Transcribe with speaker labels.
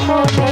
Speaker 1: মনে